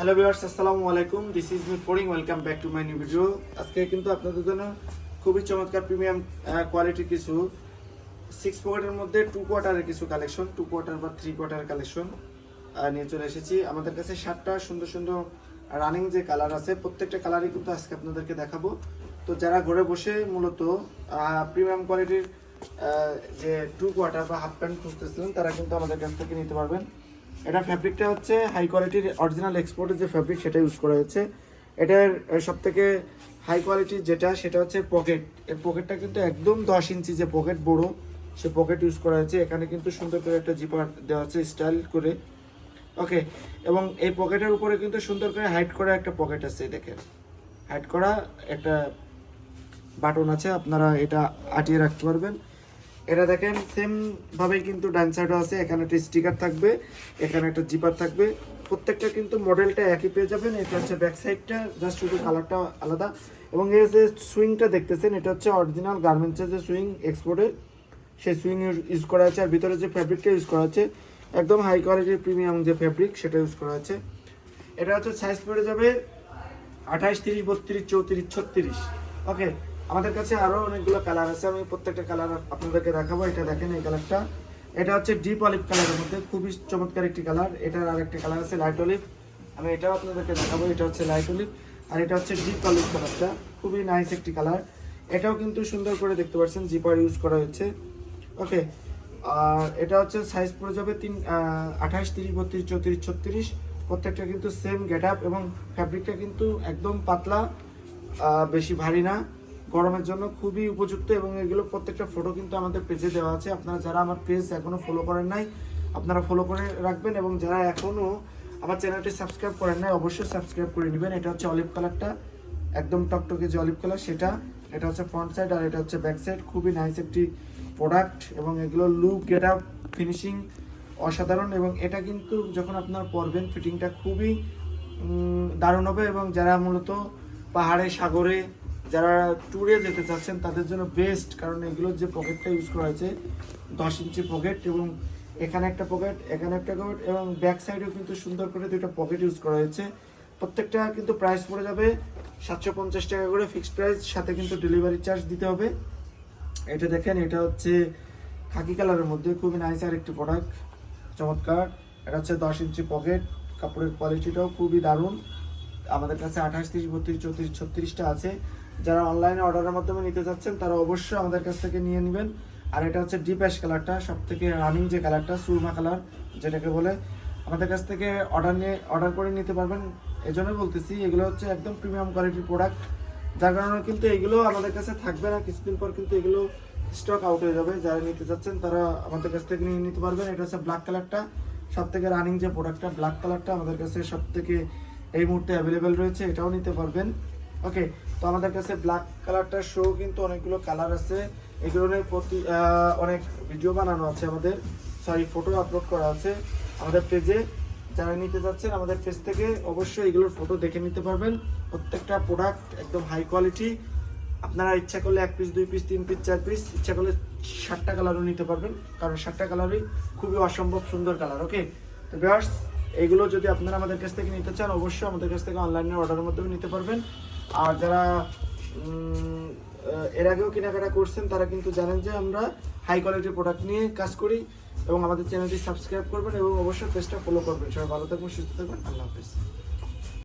Hello viewers আসসালামু আলাইকুম this is me ফোরিং welcome back to my new video আজকে কিন্তু আপনাদের জন্য খুবই চমৎকার প্রিমিয়াম কোয়ালিটির কিছু সিক্স পকেটের মধ্যে টু কোয়ার্টারের কিছু কালেকশন টু কোয়ার্টার বা থ্রি কোয়ার্টার কালেকশন নিয়ে চলে এসেছি। আমাদের কাছে সাতটা সুন্দর সুন্দর রানিং যে কালার আছে, প্রত্যেকটা কালারই কিন্তু আজকে আপনাদেরকে দেখাবো। তো যারা ঘরে বসে মূলত প্রিমিয়াম কোয়ালিটির যে টু কোয়ার্টার বা হাফ প্যান্ট খুঁজতেছিলেন, তারা কিন্তু আমাদের কাছ থেকে নিতে পারবেন। এটা ফ্যাব্রিকটা হচ্ছে হাই কোয়ালিটির অরিজিনাল এক্সপোর্টের যে ফ্যাব্রিক সেটা ইউজ করা হয়েছে। এটার সব থেকে হাই কোয়ালিটির যেটা, সেটা হচ্ছে পকেট এর পকেটটা কিন্তু একদম দশ ইঞ্চি যে পকেট বড়, সে পকেট ইউজ করা হয়েছে। এখানে কিন্তু সুন্দর করে একটা জিপার দেওয়া আছে স্টাইল করে। ওকে এবং এই পকেটের উপরে কিন্তু সুন্দর করে হাইট করা একটা পকেট আছে দেখেন। হাইট করা একটা বাটন আছে, আপনারা এটা আটিয়ে রাখতে পারবেন। এটা দেখেন সেম ভাবে কিন্তু ডান সাইডও আছে, এখানে একটা স্টিকার থাকবে, এখানে একটা জিপার থাকবে। প্রত্যেকটা কিন্তু মডেলটা একই পেয়ে যাবেন, এটা হচ্ছে ব্যাক সাইডটা জাস্ট শুধু কালারটা আলাদা। এবং এই যে সুইংটা দেখতেছেন, এটা হচ্ছে অরিজিনাল গার্মেন্টসের যে সুইং এক্সপোর্টের সেই সুইং ইউজ করা আছে, আর ভিতরে যে ফ্যাব্রিকটা ইউজ করা আছে, একদম হাই কোয়ালিটির প্রিমিয়াম যে ফ্যাব্রিক সেটা ইউজ করা আছে। এটা হচ্ছে সাইজ পড়ে যাবে আঠাশ তিরিশ, বত্রিশ, চৌত্রিশ, ছত্রিশ। ওকে আমাদের কাছে আরও অনেকগুলো কালার আছে, আমি প্রত্যেকটা কালার আপনাদেরকে দেখাবো। এটা দেখেন এই কালারটা এটা হচ্ছে ডিপ অলিভ কালারের মধ্যে, খুবই চমৎকার একটি কালার এটার আর একটা কালার আছে লাইট অলিভ আমি এটাও আপনাদেরকে দেখাবো, এটা হচ্ছে লাইট অলিভ আর এটা হচ্ছে ডিপ অলিভ কালারটা খুবই নাইস একটি কালার এটাও কিন্তু সুন্দর করে দেখতে পাচ্ছেন জিপার ইউজ করা হয়েছে। ওকে আর এটা হচ্ছে সাইজ পড়ে যাবে তিন আঠাশ, তিরিশ, বত্রিশ, চৌত্রিশ, ছত্রিশ। প্রত্যেকটা কিন্তু সেম গেট আপ এবং ফ্যাব্রিকটা কিন্তু একদম পাতলা বেশি ভারী না। গরমের জন্য খুবই উপযুক্ত এবং এগুলো প্রত্যেকটা ফটো কিন্তু আমাদের পেজে দেওয়া আছে। আপনারা যারা আমার পেজ এখনও ফলো করেন নাই, আপনারা ফলো করে রাখবেন এবং যারা এখনও আমার চ্যানেলটি সাবস্ক্রাইব করেন নাই, অবশ্যই সাবস্ক্রাইব করে নেবেন। এটা হচ্ছে অলিভ কালারটা একদম টকটকে যে অলিভ কালার সেটা। এটা হচ্ছে ফ্রন্ট সাইড আর এটা হচ্ছে ব্যাক সাইড খুবই নাইস একটি প্রোডাক্ট এবং এগুলো লুক গেট আপ ফিনিশিং অসাধারণ এবং এটা কিন্তু যখন আপনার পরবেন ফিটিংটা খুবই দারুণ হবে এবং যারা মূলত পাহাড়ে, সাগরে যারা ট্যুরে যেতে চাচ্ছেন, তাদের জন্য বেস্ট কারণ এগুলোর যে পকেটটা ইউজ করা হয়েছে, দশ ইঞ্চি পকেট এবং এখানে একটা পকেট এখানে একটা পকেট এবং ব্যাক সাইডেও কিন্তু সুন্দর করে দুটো পকেট ইউজ করা হয়েছে। প্রত্যেকটা কিন্তু প্রাইস পড়ে যাবে সাতশো পঞ্চাশ টাকা করে ফিক্সড প্রাইস সাথে কিন্তু ডেলিভারি চার্জ দিতে হবে। এটা দেখেন, এটা হচ্ছে খাকি কালারের মধ্যে, খুবই নাইস আর একটি প্রোডাক্ট চমৎকার। এটা হচ্ছে দশ ইঞ্চি পকেট কাপড়ের কোয়ালিটিটাও খুবই দারুণ। আমাদের কাছে আঠাশ, তিরিশ, বত্রিশ, চৌত্রিশ, ছত্রিশটা আছে। যারা অনলাইনে অর্ডারের মাধ্যমে নিতে চাচ্ছেন, তারা অবশ্যই আমাদের কাছ থেকে নিয়ে নেবেন। আর এটা হচ্ছে ডিপ অ্যাশ কালারটা সব থেকে রানিং যে কালারটা সুরমা কালার যেটাকে বলে, আমাদের কাছ থেকে অর্ডার নিয়ে অর্ডার করে নিতে পারবেন। এই জন্য বলতেছি, এগুলো হচ্ছে একদম প্রিমিয়াম কোয়ালিটির প্রোডাক্ট যার কারণে কিন্তু এগুলো আমাদের কাছে থাকবে না, কিছুদিন পর কিন্তু এগুলো স্টক আউট হয়ে যাবে। যারা নিতে চাচ্ছেন, তারা আমাদের কাছ থেকে নিয়ে নিতে পারবেন। এটা হচ্ছে ব্ল্যাক কালারটা সব থেকে রানিং যে প্রোডাক্টটা ব্ল্যাক কালারটা আমাদের কাছে সব থেকে এই মুহূর্তে অ্যাভেলেবেল রয়েছে, এটাও নিতে পারবেন। ওকে তো আমাদের কাছে ব্ল্যাক কালারটার শো কিন্তু অনেকগুলো কালার আছে। এগুলো নিয়ে প্রতি অনেক ভিডিও বানানো আছে আমাদের। সরি ফটো আপলোড করা আছে। আমাদের পেজে যারা নিতে যাচ্ছেন, আমাদের পেজ থেকে অবশ্যই এগুলোর ফটো দেখে নিতে পারবেন। প্রত্যেকটা প্রোডাক্ট একদম হাই কোয়ালিটি আপনারা ইচ্ছা করলে এক পিস দুই পিস তিন পিস চার পিস ইচ্ছা করলে ষাটটা কালারও নিতে পারবেন। কারণ ষাটটা কালারই খুবই অসম্ভব সুন্দর কালার ওকে তো ভিউয়ার্স এইগুলো যদি আপনারা আমাদের কাছ থেকে নিতে চান, অবশ্যই আমাদের কাছ থেকে অনলাইনে অর্ডারের মাধ্যমে নিতে পারবেন। আর যারা এর আগেও কেনাকাটা করছেন, তারা কিন্তু জানেন যে আমরা হাই কোয়ালিটির প্রোডাক্ট নিয়ে কাজ করি এবং আমাদের চ্যানেলটি সাবস্ক্রাইব করবেন এবং অবশ্যই পেজটা ফলো করবেন। সবাই ভালো থাকবেন, সুস্থ থাকবেন। আল্লাহ হাফিজ।